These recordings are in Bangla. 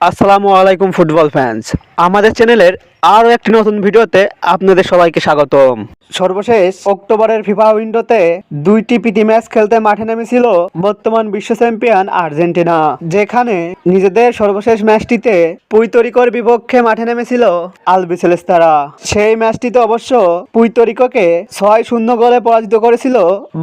আসসালামু আলাইকুম ফুটবল ফ্যান্স আমাদের চ্যানেলের আরও একটি নতুন ভিডিওতে আপনাদের সবাইকে স্বাগতম। সর্বশেষ অক্টোবরের ফিফা উইন্ডোতে দুইটি প্রীতি ম্যাচ খেলতে মাঠে নেমেছিল বর্তমান বিশ্ব চ্যাম্পিয়ন আর্জেন্টিনা। যেখানে নিজেদের সর্বশেষ ম্যাচটিতে পুইতরিকোর বিপক্ষে মাঠে নেমেছিল আলবিসেলেস্তারা সেই ম্যাচটিতে অবশ্য পুইতরিকোকে ছয় শূন্য গোলে পরাজিত করেছিল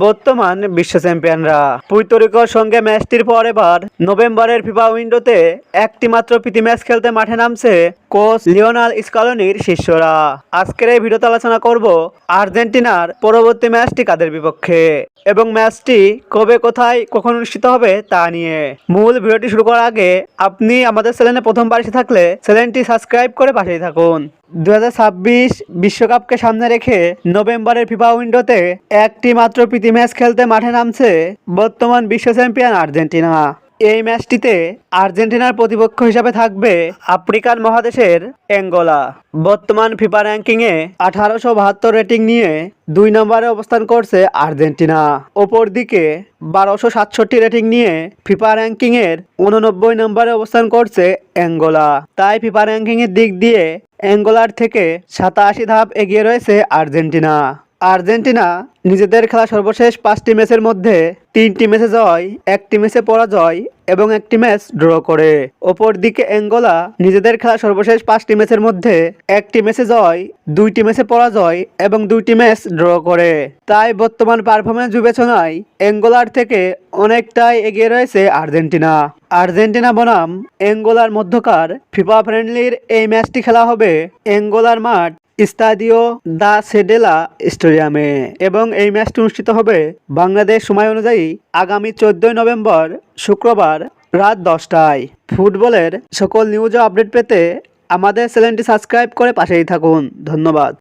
বর্তমান বিশ্ব চ্যাম্পিয়নরা পুইতরিকোর সঙ্গে ম্যাচটির পর এবার নভেম্বরের ফিফা উইন্ডোতে একটি মাত্র প্রীতি ম্যাচ খেলতে মাঠে নামছে কোচ লিওনাল স্কালনির শিষ্যরা। আজকের এই ভিডিওতে আলোচনা করব আর্জেন্টিনার পরবর্তী ম্যাচটি কাদের বিপক্ষে এবং ম্যাচটি কবে, কোথায়, কখন অনুষ্ঠিত হবে তা নিয়ে। মূল ভিডিওটি শুরু করার আগে আপনি আমাদের চ্যানেলে প্রথমবার এসে থাকলে চ্যানেলটি সাবস্ক্রাইব করে পাশেই থাকুন। দু বিশ্বকাপকে সামনে রেখে নভেম্বরের ফিফা উইন্ডোতে একটি মাত্র প্রীতি ম্যাচ খেলতে মাঠে নামছে বর্তমান বিশ্ব চ্যাম্পিয়ন আর্জেন্টিনা। এই ম্যাচটিতে আর্জেন্টিনার প্রতিপক্ষ হিসাবে থাকবে আফ্রিকান মহাদেশের অ্যাঙ্গোলা। বর্তমান ফিফা র্যাঙ্কিংয়ে আঠারোশো বাহাত্তর রেটিং নিয়ে দুই নম্বরে অবস্থান করছে আর্জেন্টিনা। ওপর দিকে বারোশো সাতষট্টি রেটিং নিয়ে ফিফা র্যাঙ্কিংয়ের উননব্বই নম্বরে অবস্থান করছে অ্যাঙ্গোলা। তাই ফিফা র্যাঙ্কিংয়ের দিক দিয়ে অ্যাঙ্গোলার থেকে সাতাশি ধাপ এগিয়ে রয়েছে আর্জেন্টিনা। আর্জেন্টিনা নিজেদের খেলা সর্বশেষ পাঁচটি ম্যাচের মধ্যে তিনটি ম্যাচে জয়, একটি ম্যাচে পরাজয় এবং একটি ম্যাচ ড্র করে। ওপর দিকে অ্যাঙ্গোলা নিজেদের খেলা সর্বশেষ পাঁচটি ম্যাচের মধ্যে একটি ম্যাচে জয়, দুইটি ম্যাচে পরাজয় এবং দুইটি ম্যাচ ড্র করে। তাই বর্তমান পারফরমেন্স বিবেচনায় অ্যাঙ্গোলার থেকে অনেকটাই এগিয়ে রয়েছে আর্জেন্টিনা। আর্জেন্টিনা বনাম অ্যাঙ্গোলার মধ্যকার ফিফা ফ্রেন্ডলির এই ম্যাচটি খেলা হবে অ্যাঙ্গোলার মাঠ স্তাদিও দা সেডেলা স্টেডিয়ামে। এবং এই ম্যাচটি অনুষ্ঠিত হবে বাংলাদেশ সময় অনুযায়ী আগামী চোদ্দই নভেম্বর শুক্রবার রাত দশটায়। ফুটবলের সকল নিউজ আপডেট পেতে আমাদের চ্যানেলটি সাবস্ক্রাইব করে পাশেই থাকুন। ধন্যবাদ।